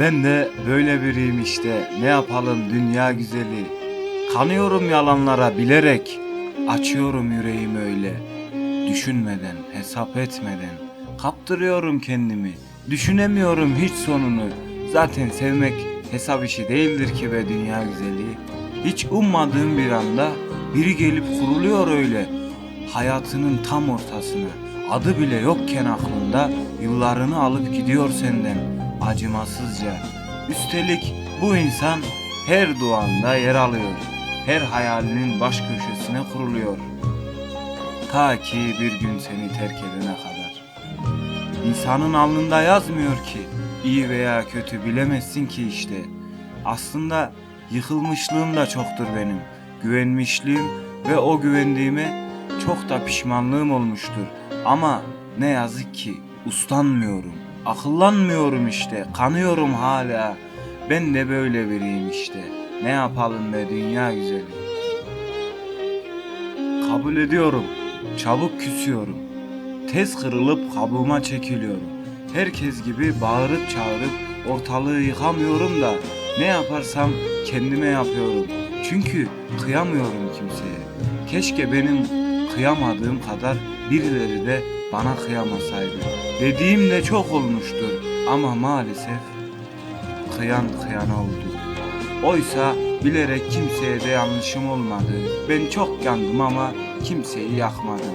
Ben de böyle biriyim işte. Ne yapalım dünya güzeli. Kanıyorum yalanlara bilerek. Açıyorum yüreğimi öyle. Düşünmeden, hesap etmeden. Kaptırıyorum kendimi. Düşünemiyorum hiç sonunu. Zaten sevmek hesap işi değildir ki be dünya güzeli. Hiç ummadığım bir anda biri gelip kuruluyor öyle. Hayatının tam ortasına. Adı bile yokken aklında yıllarını alıp gidiyor senden acımasızca. Üstelik bu insan her duanda yer alıyor. Her hayalinin baş köşesine kuruluyor. Ta ki bir gün seni terk edene kadar. İnsanın alnında yazmıyor ki iyi veya kötü bilemezsin ki işte. Aslında yıkılmışlığım da çoktur benim. Güvenmişliğim ve o güvendiğime çok da pişmanlığım olmuştur. Ama ne yazık ki uslanmıyorum. Akıllanmıyorum işte. Kanıyorum hala. Ben de böyle biriyim işte. Ne yapalım be dünya güzeli. Kabul ediyorum. Çabuk küsüyorum. Tez kırılıp kabuğuma çekiliyorum. Herkes gibi bağırıp çağırıp ortalığı yıkamıyorum da ne yaparsam kendime yapıyorum. Çünkü kıyamıyorum kimseye. Keşke benim kıyamadığım kadar birileri de bana kıyamasaydı. Dediğim de çok olmuştur ama maalesef kıyan kıyana oldu. Oysa bilerek kimseye de yanlışım olmadı. Ben çok yandım ama kimseyi yakmadım.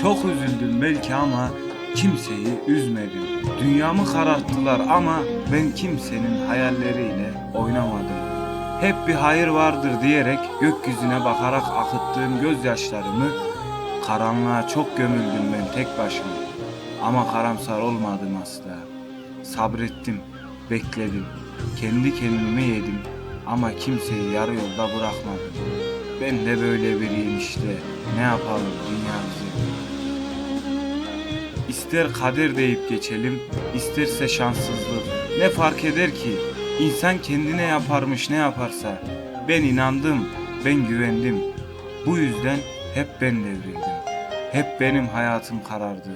Çok üzüldüm belki ama kimseyi üzmedim. Dünyamı kararttılar ama ben kimsenin hayalleriyle oynamadım. Hep bir hayır vardır diyerek gökyüzüne bakarak akıttığım gözyaşlarımı karanlığa çok gömüldüm ben tek başıma. Ama karamsar olmadım asla. Sabrettim, bekledim. Kendi kendime yedim ama kimseyi yarı yolda bırakmadım. Ben de böyle biriyim işte. Ne yapalım dünya güzeli. İster kader deyip geçelim, isterse şanssızlık. Ne fark eder ki? İnsan kendine yaparmış ne yaparsa. Ben inandım, ben güvendim. Bu yüzden hep ben devrildim. Hep benim hayatım karardı.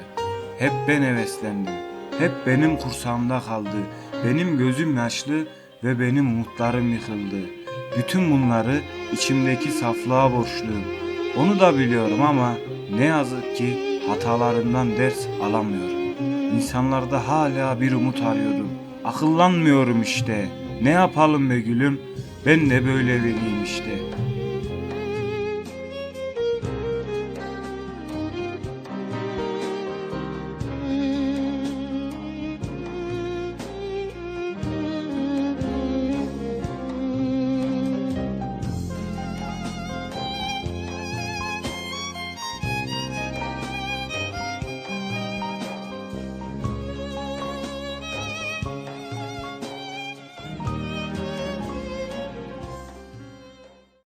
Hep ben heveslendim. Hep benim kursağımda kaldı. Benim gözüm yaşlı ve benim umutlarım yıkıldı. Bütün bunları içimdeki saflığa borçluyum. Onu da biliyorum ama ne yazık ki hatalarından ders alamıyorum. İnsanlarda hala bir umut arıyorum. Akıllanmıyorum işte. Ne yapalım be gülüm? Ben de böyle biriyim işte.